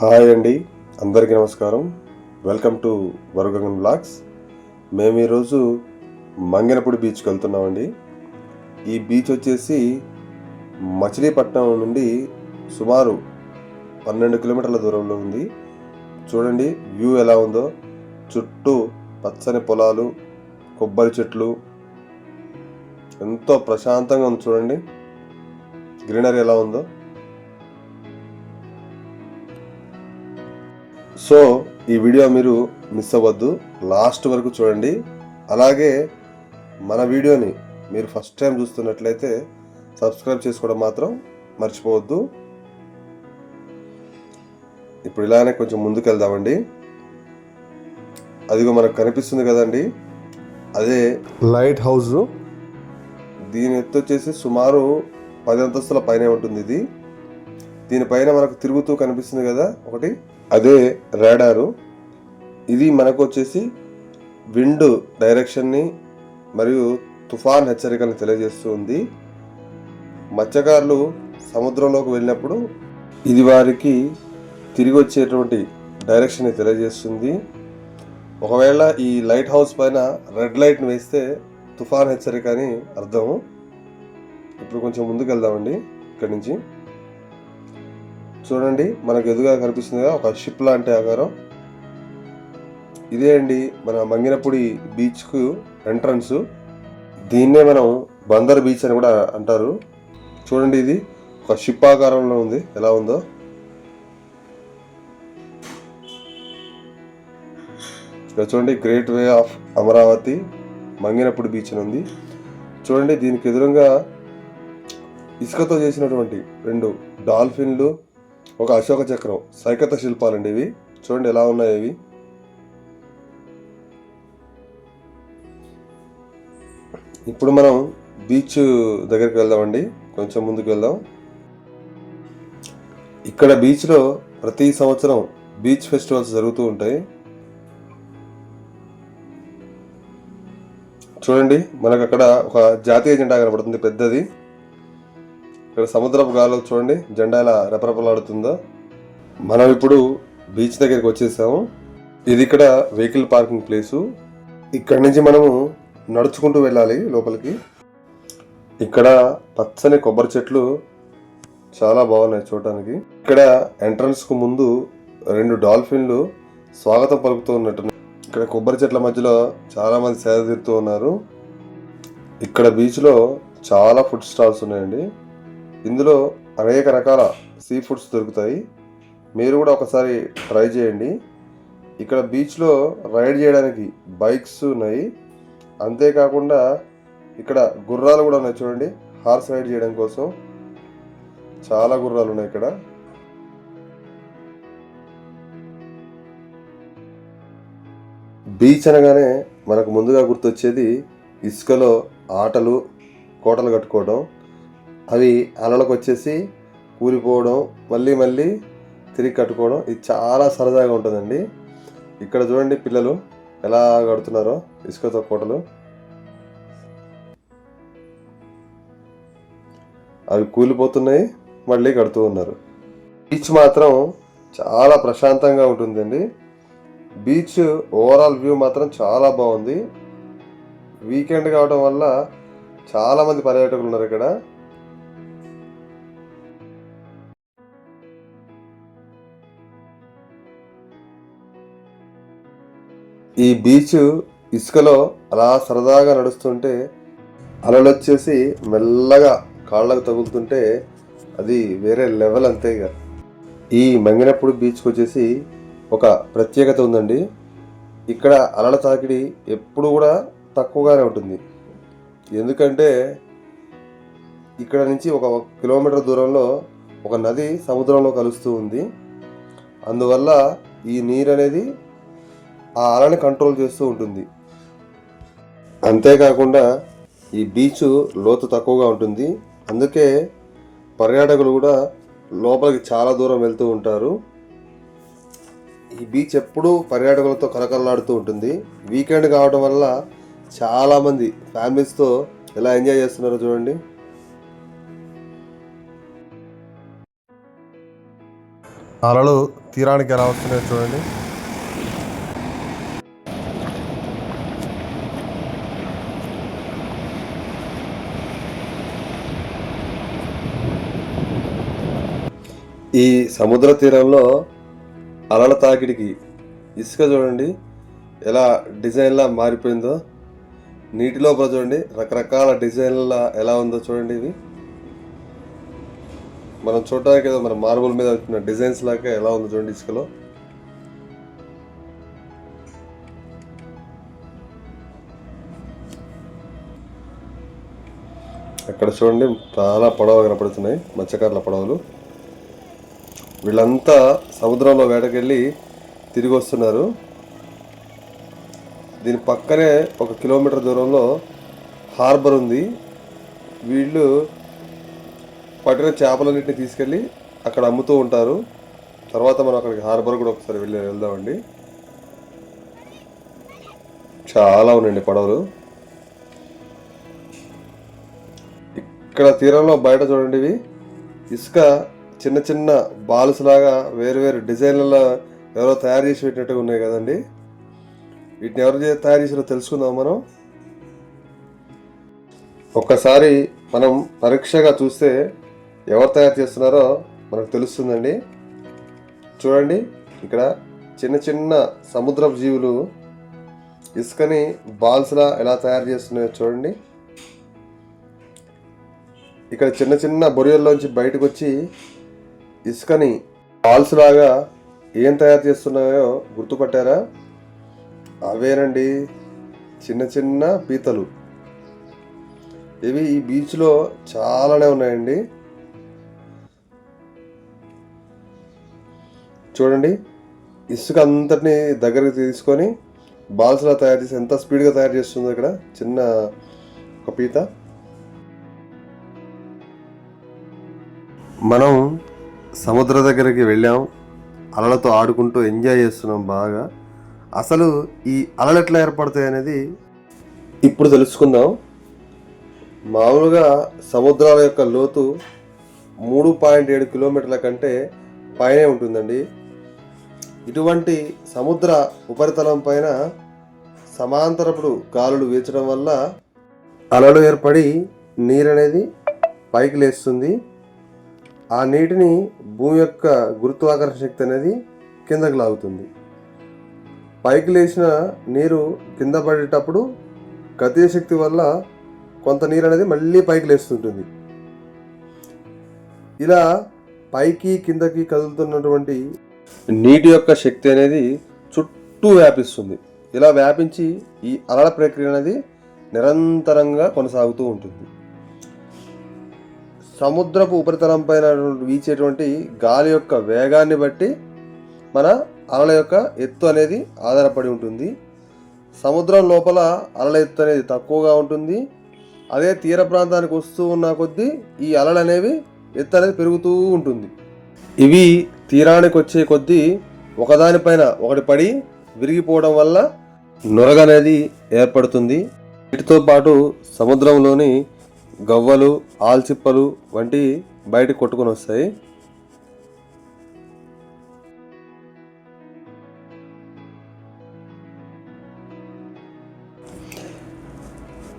Hi అండి. అందరికీ నమస్కారం. వెల్కమ్ టు వరుగంగన్ బ్లాగ్స్. మేము ఈరోజు మంగనపూడి బీచ్కి వెళ్తున్నామండి. ఈ బీచ్ వచ్చేసి మచిలీపట్నం నుండి సుమారు పన్నెండు కిలోమీటర్ల దూరంలో ఉంది. చూడండి వ్యూ ఎలా ఉందో. చుట్టూ పచ్చని పొలాలు కొబ్బరి చెట్లు. ఎంతో ప్రశాంతంగా ఉంది చూడండి. గ్రీనరీ ఎలా ఉందో. సో ఈ వీడియో మీరు మిస్ అవ్వద్దు. లాస్ట్ వరకు చూడండి. అలాగే మన వీడియోని మీరు ఫస్ట్ టైం చూస్తున్నట్లయితే సబ్స్క్రైబ్ చేసుకోవడం మాత్రం మర్చిపోవద్దు. ఇప్పుడు ఇలానే కొంచెం ముందుకు వెళ్దామండి అదిగో మనకు కనిపిస్తుంది కదండి. అదే లైట్ హౌస్. దీని ఎత్తు వచ్చేసి సుమారు పది అంతస్తుల పైన ఉంటుంది ఇది. దీనిపైన మనకు తిరుగుతూ కనిపిస్తుంది కదా ఒకటి. అదే రాడారు. ఇది మనకు వచ్చేసి విండ్ డైరెక్షన్ని మరియు తుఫాన్ హెచ్చరికలను తెలియజేస్తుంది మత్స్యకారులు సముద్రంలోకి వెళ్ళినప్పుడు ఇది వారికి తిరిగి వచ్చేటువంటి డైరెక్షన్ని తెలియజేస్తుంది. ఒకవేళ ఈ లైట్ హౌస్ పైన రెడ్ లైట్ని వేస్తే తుఫాన్ హెచ్చరిక అని అర్థం. ఇప్పుడు కొంచెం ముందుకు వెళ్దామండి ఇక్కడి నుంచి. చూడండి మనకు ఎదురుగా కనిపిస్తుంది కదా ఒక షిప్ లాంటి ఆకారం. ఇదే అండి మన మంగినపూడి బీచ్కు ఎంట్రన్స్ దీన్నే మనం బందర్ బీచ్ అని కూడా అంటారు. చూడండి ఇది ఒక షిప్ ఆకారంలో ఉంది. ఎలా ఉందో. ఇక్కడ చూడండి great way of Amaravati Manginapudi beach అని ఉంది. చూడండి దీనికి ఎదురుగా ఇసుకతో చేసినటువంటి రెండు డాల్ఫిన్లు ఒక అశోక చక్రం సైకత శిల్పాలండి ఇవి చూడండి ఎలా ఉన్నాయి ఇవి. ఇప్పుడు మనం బీచ్ దగ్గరికి వెళ్దామండి. కొంచెం ముందుకు వెళ్దాం. ఇక్కడ బీచ్లో ప్రతి సంవత్సరం బీచ్ ఫెస్టివల్స్ జరుగుతూ ఉంటాయి. చూడండి మనకు అక్కడ ఒక జాతీయ జెండా కనబడుతుంది పెద్దది. ఇక్కడ సముద్రపు గాలు చూడండి జెండా ఇలా రెపరెపలాడుతుందో. మనం ఇప్పుడు బీచ్ దగ్గరికి వచ్చేసాము. ఇది ఇక్కడ వెహికల్ పార్కింగ్ ప్లేసు. ఇక్కడ నుంచి మనము నడుచుకుంటూ వెళ్ళాలి లోపలికి. ఇక్కడ పచ్చని కొబ్బరి చెట్లు చాలా బాగున్నాయి చూడటానికి. ఇక్కడ ఎంట్రన్స్కు ముందు రెండు డాల్ఫిన్లు స్వాగతం పలుకుతూ ఉన్నట్టు ఇక్కడ కొబ్బరి చెట్ల మధ్యలో చాలా మంది సేద తీరుతూ ఉన్నారు. ఇక్కడ బీచ్లో చాలా ఫుడ్ స్టాల్స్ ఉన్నాయండి. ఇందులో అనేక రకాల సీ ఫుడ్స్ దొరుకుతాయి. మీరు కూడా ఒకసారి ట్రై చేయండి. ఇక్కడ బీచ్లో రైడ్ చేయడానికి బైక్స్ ఉన్నాయి. అంతేకాకుండా ఇక్కడ గుర్రాలు కూడా ఉన్నాయి చూడండి. హార్స్ రైడ్ చేయడం కోసం చాలా గుర్రాలు ఉన్నాయి ఇక్కడ. బీచ్ అనగానే మనకు ముందుగా గుర్తొచ్చేది ఇసుకలో ఆటలు కోటలు కట్టుకోవడం అవి అలలకు వచ్చేసి కూలిపోవడం మళ్ళీ మళ్ళీ తిరిగి కట్టుకోవడం ఇది చాలా సరదాగా ఉంటుందండి. ఇక్కడ చూడండి పిల్లలు ఎలా కడుతున్నారో ఇసుకతో కోటలు. అవి కూలిపోతున్నాయి మళ్ళీ కడుతూ ఉన్నారు. బీచ్ మాత్రం చాలా ప్రశాంతంగా ఉంటుందండి. బీచ్ ఓవరాల్ వ్యూ మాత్రం చాలా బాగుంది. వీకెండ్ కావడం వల్ల చాలామంది పర్యాటకులు ఉన్నారు ఇక్కడ. ఈ బీచ్ ఇసుకలో అలా సరదాగా నడుస్తుంటే అలలు వచ్చేసి మెల్లగా కాళ్ళకు తగులుతుంటే అది వేరే లెవెల్ అంతే ఇక. ఈ మంగినప్పుడు బీచ్కి వచ్చేసి ఒక ప్రత్యేకత ఉందండి. ఇక్కడ అలల తాకిడి ఎప్పుడు కూడా తక్కువగానే ఉంటుంది. ఎందుకంటే ఇక్కడ నుంచి ఒక కిలోమీటర్ దూరంలో ఒక నది సముద్రంలో కలుస్తూ ఉంది. అందువల్ల ఈ నీరు అనేది ఆ అలని కంట్రోల్ చేస్తూ ఉంటుంది. అంతేకాకుండా ఈ బీచ్ లోతు తక్కువగా ఉంటుంది. అందుకే పర్యాటకులు కూడా లోపలికి చాలా దూరం వెళ్తూ ఉంటారు. ఈ బీచ్ ఎప్పుడూ పర్యాటకులతో కలకలలాడుతూ ఉంటుంది. వీకెండ్ కావడం వల్ల చాలామంది ఫ్యామిలీస్తో ఎలా ఎంజాయ్ చేస్తున్నారో చూడండి. అలలు తీరానికి ఎలా వస్తున్నాయో చూడండి. ఈ సముద్ర తీరంలో అలల తాకిడికి ఇసుక చూడండి ఎలా డిజైన్లా మారిపోయిందో. నీటి లోపల చూడండి రకరకాల డిజైన్ల ఎలా ఉందో చూడండి ఇది మనం చూడటానికి ఏదో మన మార్బుల్ మీద వచ్చిన డిజైన్స్ లాగా ఎలా ఉందో చూడండి ఇసుకలో. అక్కడ చూడండి చాలా పడవలు కనపడుతున్నాయి మత్స్యకారుల పడవలు. వీళ్ళంతా సముద్రంలో వేటకెళ్ళి తిరిగి వస్తున్నారు దీని పక్కనే ఒక కిలోమీటర్ దూరంలో హార్బర్ ఉంది. వీళ్ళు పట్టిన చేపలన్నింటినీ తీసుకెళ్ళి అక్కడ అమ్ముతూ ఉంటారు. తర్వాత మనం అక్కడికి హార్బర్ కూడా ఒకసారి వెళ్ళి వెళ్దామండి. చాలా ఉన్నాయండి పడవలు. ఇక్కడ తీరంలో బయట చూడండి ఇవి. ఇసుక చిన్న చిన్న బాల్స్ లాగా వేరు వేరు డిజైన్లలో ఎవరో తయారు చేసి పెట్టినట్టుగా ఉన్నాయి కదండి. వీటిని ఎవరు తయారు చేసారో తెలుసుకుందాం మనం. ఒక్కసారి మనం పరీక్షగా చూస్తే ఎవరు తయారు చేస్తున్నారో మనకు తెలుస్తుందండి. చూడండి ఇక్కడ చిన్న చిన్న సముద్రపు జీవులు ఇసుకని బాల్స్లా ఎలా తయారు చేస్తున్నాయో చూడండి. ఇక్కడ చిన్న చిన్న బొరియల్లోంచి బయటకు వచ్చి ఇసుకని బాల్స్ లాగా ఏం తయారు చేస్తున్నాయో గుర్తుపట్టారా? అవేనండి చిన్న చిన్న పీతలు. ఇవి ఈ బీచ్లో చాలానే ఉన్నాయండి. చూడండి ఇసుక అంతటిని దగ్గరికి తీసుకొని బాల్స్లా తయారు చేసి ఎంత స్పీడ్గా తయారు చేస్తుందో ఇక్కడ చిన్న ఒక పీత. మనం సముద్ర దగ్గరికి వెళ్ళాం. అలలతో ఆడుకుంటూ ఎంజాయ్ చేస్తున్నాం బాగా. అసలు ఈ అలలు ఎట్లా ఏర్పడతాయి అనేది ఇప్పుడు తెలుసుకుందాం. మామూలుగా సముద్రాల యొక్క లోతు మూడు పాయింట్ ఏడు కిలోమీటర్ల కంటే పైనే ఉంటుందండి. ఇటువంటి సముద్ర ఉపరితలం పైన సమాంతరపుడు గాలులు వీచడం వల్ల అలలు ఏర్పడి నీరు అనేది పైకి లేస్తుంది. ఆ నీటిని భూమి యొక్క గురుత్వాకర్షణ శక్తి అనేది కిందకి లాగుతుంది. పైకి లేచిన నీరు కింద పడేటప్పుడు గతీయ శక్తి వల్ల కొంత నీరు అనేది మళ్ళీ పైకి లేస్తుంటుంది. ఇలా పైకి కిందకి కదులుతున్నటువంటి నీటి యొక్క శక్తి అనేది చుట్టూ వ్యాపిస్తుంది. ఇలా వ్యాపించి ఈ అలల ప్రక్రియ అనేది నిరంతరంగా కొనసాగుతూ ఉంటుంది. సముద్రపు ఉపరితలం పైన వీచేటువంటి గాలి యొక్క వేగాన్ని బట్టి మన అలల యొక్క ఎత్తు అనేది ఆధారపడి ఉంటుంది. సముద్రం లోపల అలల ఎత్తు అనేది తక్కువగా ఉంటుంది. అదే తీర ప్రాంతానికి వస్తూ ఉన్న కొద్దీ ఈ అలలు అనేవి ఎత్తు అనేది పెరుగుతూ ఉంటుంది. ఇవి తీరానికి వచ్చే కొద్దీ ఒకదానిపైన ఒకటి పడి విరిగిపోవడం వల్ల నొరగ అనేది ఏర్పడుతుంది. వీటితో పాటు సముద్రంలోని గవ్వలు ఆల్చిప్పలు వంటి బయటకు కొట్టుకొని వస్తాయి.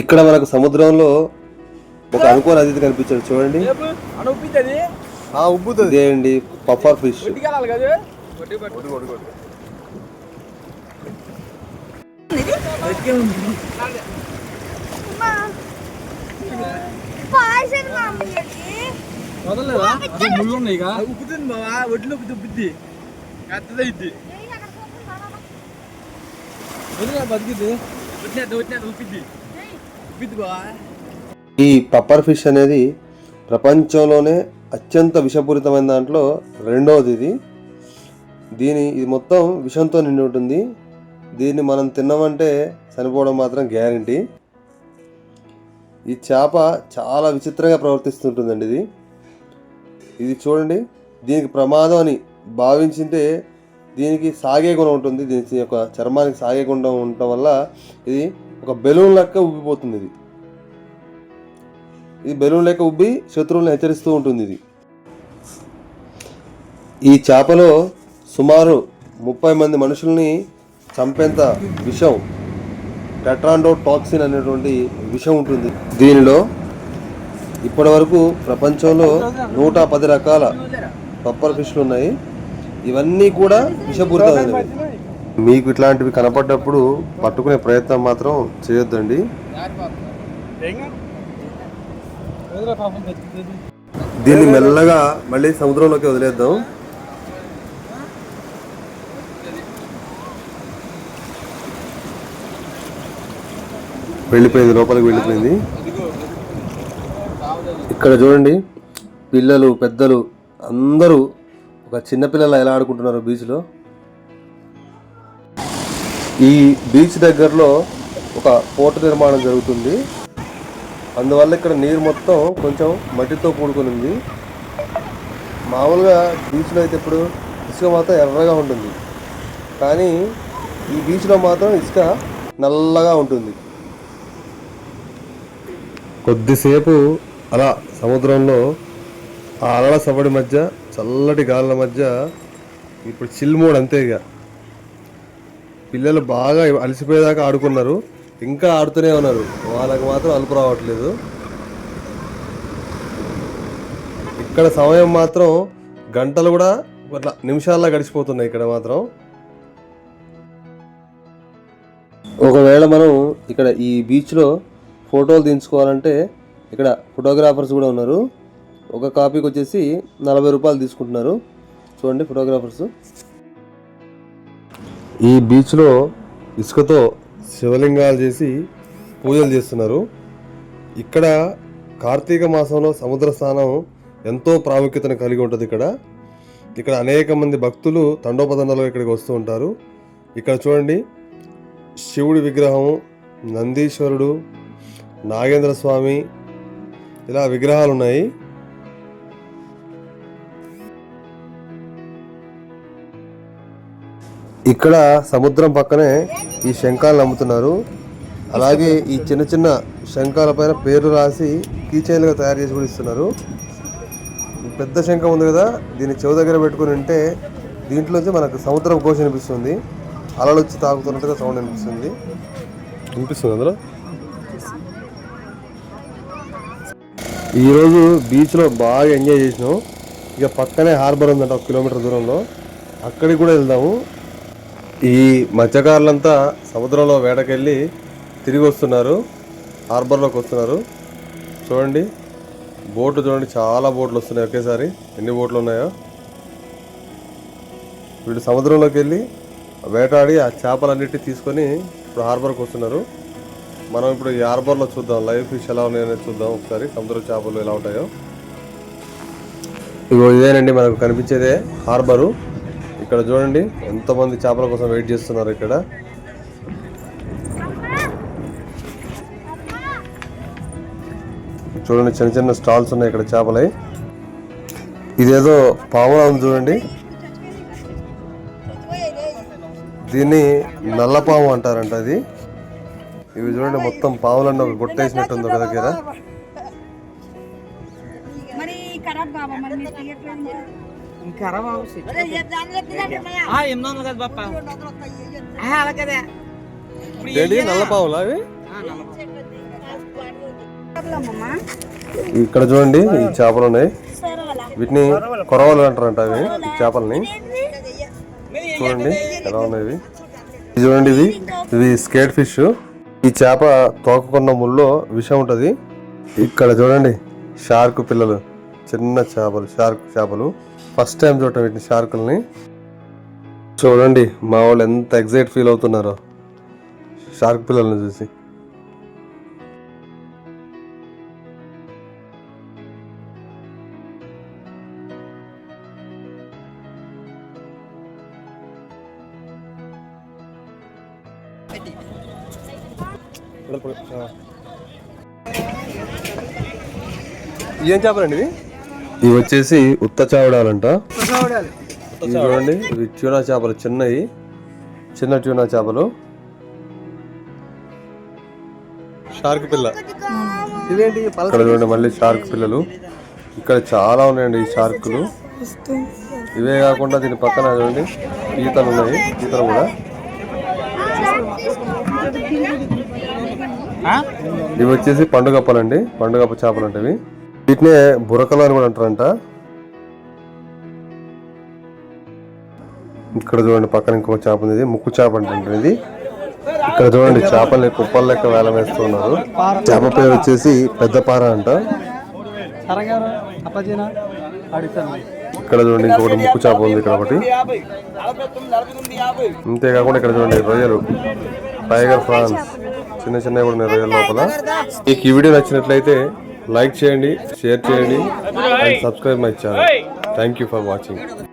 ఇక్కడ మనకు సముద్రంలో ఒక అనుకోని అతిథి కనిపించాడు. చూడండి. ఉబ్బుతుంది? అండి పఫర్ ఫిష్ ఒడ్డుకెళ్ళాలి కదా పాయసం మమ్మీకి వదలలేదా? అసలు ముళ్ళు ఉన్నాయి ఇక. ఉప్పుతుంది బావా ఒడ్లు ఉప్పుతుంది ఉప్పుద్ది పెద్దదైద్ది వదిలే బతికిద్ది. వచ్చినది వచ్చినది ఉప్పిద్ది ఉప్పిద్ది బావా ఈ పప్పర్ ఫిష్ అనేది ప్రపంచంలోనే అత్యంత విషపూరితమైన దాంట్లో రెండవది ఇది. దీని ఇది మొత్తం విషంతో నిండి ఉంటుంది. దీన్ని మనం తిన్నామంటే చనిపోవడం మాత్రం గ్యారంటీ ఈ చేప చాలా విచిత్రంగా ప్రవర్తిస్తుంటుందండి ఇది. ఇది చూడండి దీనికి ప్రమాదం అని భావించింటే దీనికి సాగే గుణం ఉంటుంది. దీని యొక్క చర్మానికి సాగే గుణం ఉండటం వల్ల ఇది ఒక బెలూన్ లెక్క ఉబ్బిపోతుంది ఇది. ఇది బెలూన్ లెక్క ఉబ్బి శత్రువులను హెచ్చరిస్తూ ఉంటుంది ఇది. ఈ చేపలో సుమారు ముప్పై మంది మనుషుల్ని చంపేంత విషం టెట్రాండో టాక్సిన్ అనేటువంటి విషం ఉంటుంది. దీనిలో ఇప్పటివరకు ప్రపంచంలో నూట పది రకాల పప్పర్ ఫిష్లు ఉన్నాయి. ఇవన్నీ కూడా విషపూరితమైనవి. మీకు ఇట్లాంటివి కనపడ్డప్పుడు పట్టుకునే ప్రయత్నం మాత్రం చేయొద్దండి. దీన్ని మెల్లగా మళ్ళీ సముద్రంలోకి వదిలేద్దాం. వెళ్ళిపోయింది లోపలికి వెళ్ళిపోయింది. ఇక్కడ చూడండి పిల్లలు పెద్దలు అందరూ ఒక చిన్నపిల్లలు ఎలా ఆడుకుంటున్నారు బీచ్లో? ఈ బీచ్ దగ్గరలో ఒక పోర్ట్ నిర్మాణం జరుగుతుంది. అందువల్ల ఇక్కడ నీరు మొత్తం కొంచెం మట్టితో కూడుకుని ఉంది. మామూలుగా బీచ్లో అయితే ఇప్పుడు ఇసుక మాత్రం ఎర్రగా ఉంటుంది. కానీ ఈ బీచ్లో మాత్రం ఇసుక నల్లగా ఉంటుంది. కొద్దిసేపు అలా సముద్రంలో ఆ అలల సవడి మధ్య చల్లటి గాలుల మధ్య ఇప్పుడు చిల్ మోడ్ అంతే ఇక. పిల్లలు బాగా అలసిపోయేదాకా ఆడుకున్నారు. ఇంకా ఆడుతూనే ఉన్నారు. వాళ్ళకి మాత్రం అలుపు రావట్లేదు. ఇక్కడ సమయం మాత్రం గంటలు కూడా అట్లా నిమిషాల్లో గడిచిపోతున్నాయి ఇక్కడ మాత్రం. ఒకవేళ మనం ఇక్కడ ఈ బీచ్లో ఫోటోలు తీసుకోవాలంటే ఇక్కడ ఫోటోగ్రాఫర్స్ కూడా ఉన్నారు. ఒక కాపీకి వచ్చేసి నలభై రూపాయలు తీసుకుంటున్నారు. చూడండి ఫోటోగ్రాఫర్స్. ఈ బీచ్లో ఇసుకతో శివలింగాలు చేసి పూజలు చేస్తున్నారు. ఇక్కడ కార్తీక మాసంలో సముద్ర స్నానం ఎంతో ప్రాముఖ్యతను కలిగి ఉంటుంది ఇక్కడ. ఇక్కడ అనేక మంది భక్తులు తండోపతండాలు ఇక్కడికి వస్తూ ఉంటారు. ఇక్కడ చూడండి శివుడి విగ్రహం నందీశ్వరుడు నాగేంద్ర స్వామి ఇలా విగ్రహాలు ఉన్నాయి ఇక్కడ సముద్రం పక్కనే ఈ శంఖాలను అమ్ముతున్నారు. అలాగే ఈ చిన్న చిన్న శంఖాల పైన పేర్లు రాసి కీచైన్లుగా తయారు చేసి కూడా ఇస్తున్నారు. పెద్ద శంఖం ఉంది కదా దీన్ని చెవు దగ్గర పెట్టుకుని ఉంటే దీంట్లోంచి మనకు సముద్రం ఘోష అనిపిస్తుంది అలలు వచ్చి తాగుతున్నట్టుగా సౌండ్ అనిపిస్తుంది వినిపిస్తుంది అందులో? ఈరోజు బీచ్లో బాగా ఎంజాయ్ చేసినాం. ఇక పక్కనే హార్బర్ ఉందంట ఒక కిలోమీటర్ దూరంలో. అక్కడికి కూడా వెళ్దాము. ఈ మత్స్యకారులంతా సముద్రంలో వేటకెళ్ళి తిరిగి వస్తున్నారు. హార్బర్లోకి వస్తున్నారు. చూడండి బోట్లు చూడండి చాలా బోట్లు వస్తున్నాయి ఒకేసారి. ఎన్ని బోట్లు ఉన్నాయో. వీళ్ళు సముద్రంలోకి వెళ్ళి వేటాడి ఆ చేపలన్నిటి తీసుకొని ఇప్పుడు హార్బర్కి వస్తున్నారు. మనం ఇప్పుడు ఈ హార్బర్లో చూద్దాం. లైవ్ ఫిష్ ఎలా ఉన్నాయని చూద్దాం ఒకసారి. సముద్ర చేపలు ఎలా ఉంటాయో. ఇగో ఇదేనండి మనకు కనిపించేదే హార్బరు. ఇక్కడ చూడండి ఎంతమంది చేపల కోసం వెయిట్ చేస్తున్నారు ఇక్కడ. చూడండి చిన్న చిన్న స్టాల్స్ ఉన్నాయి ఇక్కడ చేపలై. ఇదేదో పాములా ఉంది చూడండి. దీన్ని నల్లపాము అంటారంట అది. ఇవి చూడండి మొత్తం పాములన్నీ ఒక గుట్టేసినట్టుంది ఒక దగ్గర. ఏంటి? నల్లపాములా అవి? ఇక్కడ చూడండి ఈ చేపలు ఉన్నాయి. సరవలా వీటిని కొరవలు అంటారంట అవి ఈ చేపల్ని. చూడండి ఎలా ఉన్నాయి ఇవి? చూడండి ఇవి ఇవి స్కేట్ ఫిష్. ఈ చేప తోకకున్న ముళ్ళో విషం ఉంటుంది. ఇక్కడ చూడండి షార్క్ పిల్లలు చిన్న చేపలు షార్క్ చేపలు. ఫస్ట్ టైం చూడటం వీటిని షార్కుల్ని. చూడండి మా వాళ్ళు ఎంత ఎగ్జైట్ ఫీల్ అవుతున్నారో. షార్క్ పిల్లల్ని చూసి. ఏం చేపలండి ఇవి? ఇవి వచ్చేసి ఉత్త చావడాలంట. ఇవి చూడండి ఇవి ట్యూనా చేపలు చిన్నవి చిన్న ట్యూనా చేపలు. షార్క్ పిల్ల. ఇవేంటి? ఇక్కడ చూడండి మళ్ళీ షార్క్ పిల్లలు. ఇక్కడ చాలా ఉన్నాయండి ఈ షార్కులు. ఇవే కాకుండా దీని పక్కన చూడండి పీతలు ఉన్నాయి పీతలు కూడా. ఇవి వచ్చేసి పండుగప్పలండి పండుగప్ప చేపలు అంటే ఇవి వీటినే బురకలు అని కూడా అంటారంట. ఇక్కడ చూడండి పక్కన ఇంకొక చేప ఉంది. ఇది ముక్కు చేప అంటే ఇది. ఇక్కడ చూడండి చేపల్ని కుప్పల లెక్క వేలం వేస్తున్నారు. చేప పేరు వచ్చేసి పెద్ద పార అంట. ఇక్కడ చూడండి ఇంకొకటి ముక్కు చేప ఉంది ఇక్కడ ఒకటి. అంతేకాకుండా ఇక్కడ చూడండి రొయ్యలు. టైగర్ ఫ్రాన్స్ చిన్న చిన్నవి కూడా ఉన్నాయి రొయ్యల లోపల. మీకు ఈ వీడియో నచ్చినట్లయితే లైక్ చేయండి షేర్ చేయండి and subscribe my channel thank you for watching